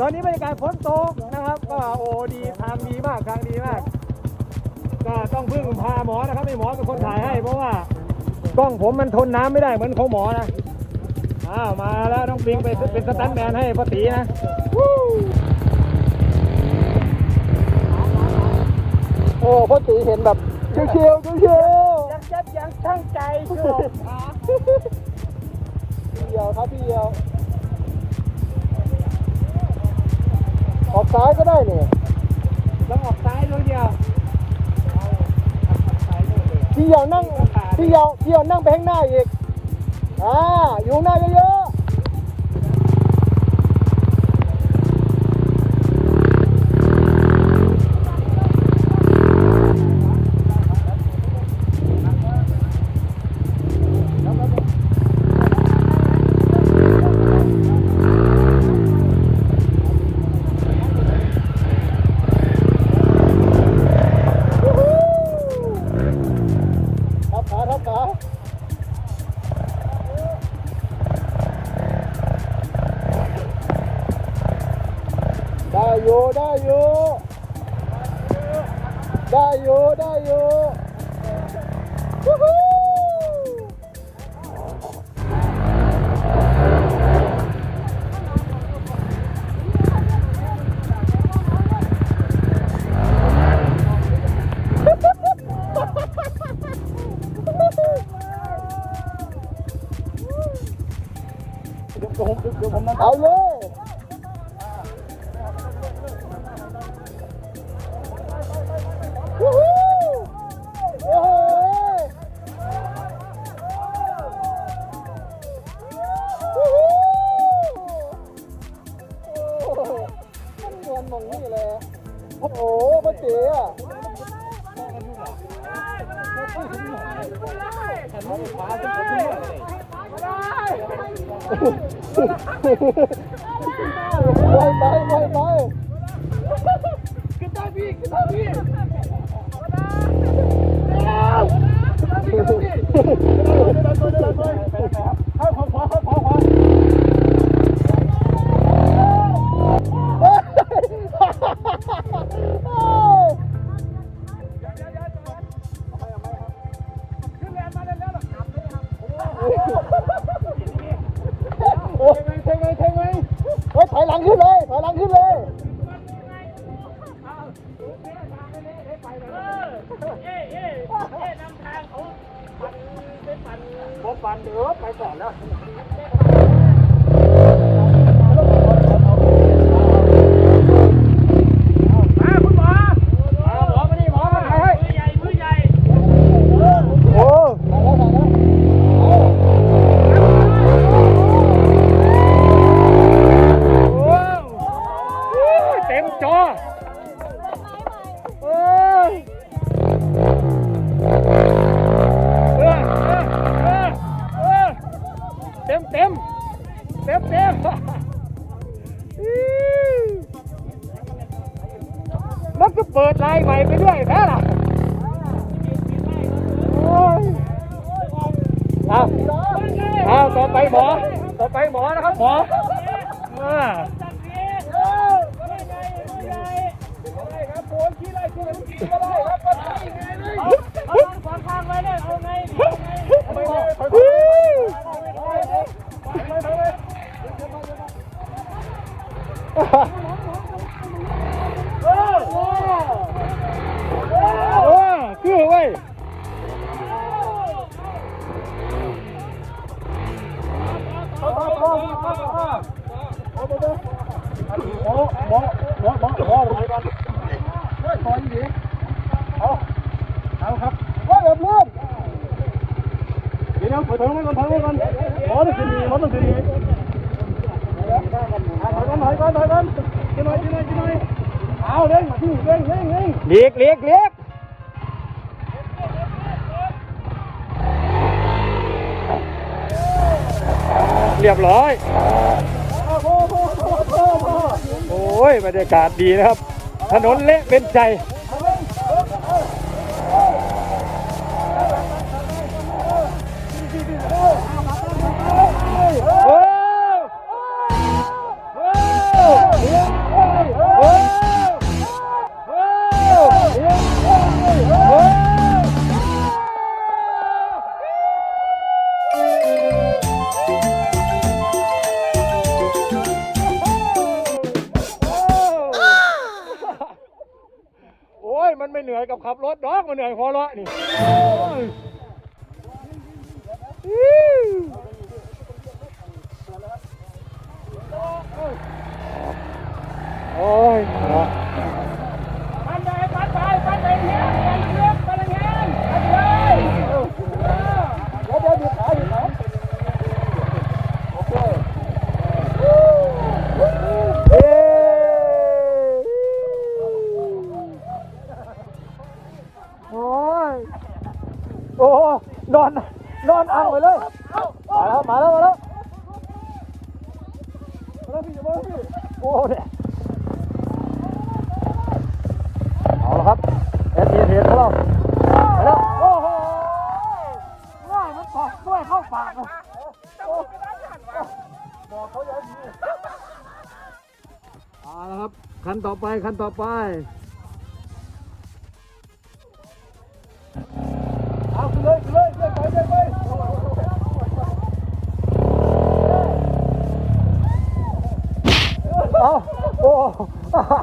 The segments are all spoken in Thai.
ตอนนี้บรรยากาศฝนตกนะครับ ก็โอ้ดีทางดีมากทางดีมาก ก็ต้องพึ่งพาหมอนะครับให้หมอเป็นคนถ่ายให้ เพราะว่ากล้องผมมันทนน้ำไม่ได้เหมือนของหมอนะอ้าวมาแล้วน้องปิงไปเป็นสตันท์แมนให้พ่อตีนะวู้โอ้พ่อตีเห็นแบบเชียวเชียวเชียวเชียวยังยับยังช่างใจชูพี่เดียวครับพี่เดียว ออกซ้ายก็ได้เนี่ยต้องออกซ้ายด้วยเดียวพี่เดียวนั่งพี่เดียวพี่เดียวนั่งไปข้างหน้าอีกอ่าอยู่ข้างหน้าเยอะ เดี๋ยวผมเดี๋ยวผมนั่งเอาเลยวู้ฮู้โอ้โหวู้ฮู้โอ้โหมันเนียนมองนี่เลยโอ้โหป้าเจ๋อะไปไปไปไปโฟันเด้อไปก่อนแล้ว เปิดไลน์ใหม่ไปด้วยแพ้ล่ะ ยวถอยถอยมาก่อนถอยมาก่อนหมอต้องขึ้นดีหมอต้องขึ้นดีถอยก่อนถอยก่อนถอยก่อนกินหน่อยกินหน่อยกินหน่อยเอาเร่งมาที่เร่งเร่งเร่งเลียกเลียกเลียกเรียบร้อยโอ้ยบรรยากาศดีนะครับ ถนนเละเป็นใจ ยมันไม่เหนื่อยกับขับรถดอกมันเหนื่อยพอเลาะนี่ มาแล้วมาแล้วมาแล้วแล้วพี่จะบอกพี่โอ้เนี่ยเอาละครับเอสเอเทสของเราไปแล้วโอ้โหว่ายมันตอกด้วยเข้าปากบอกเขาอย่างนี้เอาละครับคันต่อไปคันต่อไป น้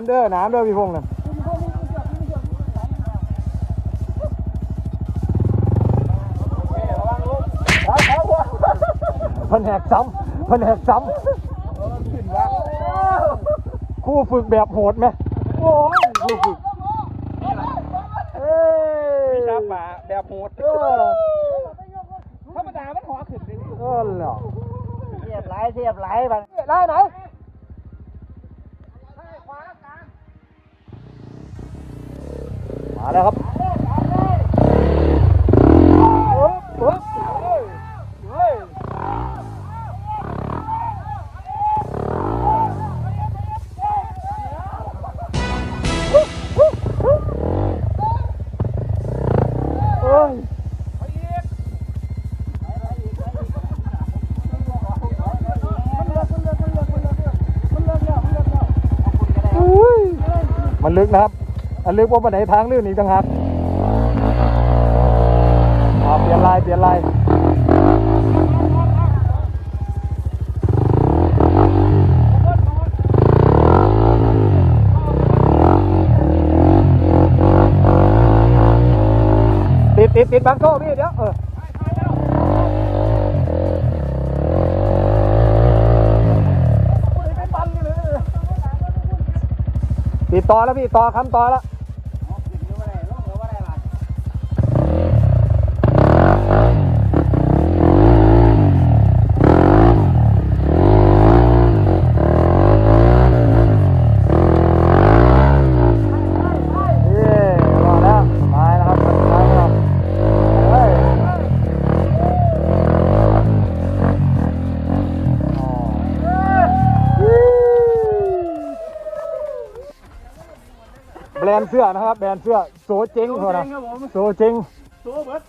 ำเด้อ น้ำเด้อพี่พงษ์นะแผนกซ้ำแผนกซ้ำ ครูฝึกแบบโหดไหมโอ้ยครูฝึกเอ้ยชาป่าแบบโหดเออธรรมดามันหัวขึ้นเลยเออเหรอเทียบไหลเทียบไหลบังได้ไหนมาแล้วครับ มันลึกนะครับอันลึกว่าบันไดทางลื่นอีกต่างหากเปลี่ยนลายเปลี่ยนลายติดติดติดบังโซ่พี่ ต่อแล้วพี่ต่อคำต่อแล้ว รนด์เสื้อนะครับ แบรนด์เสื้อโซเจ๊งเท่านะโซเจ๊งตัวเบิด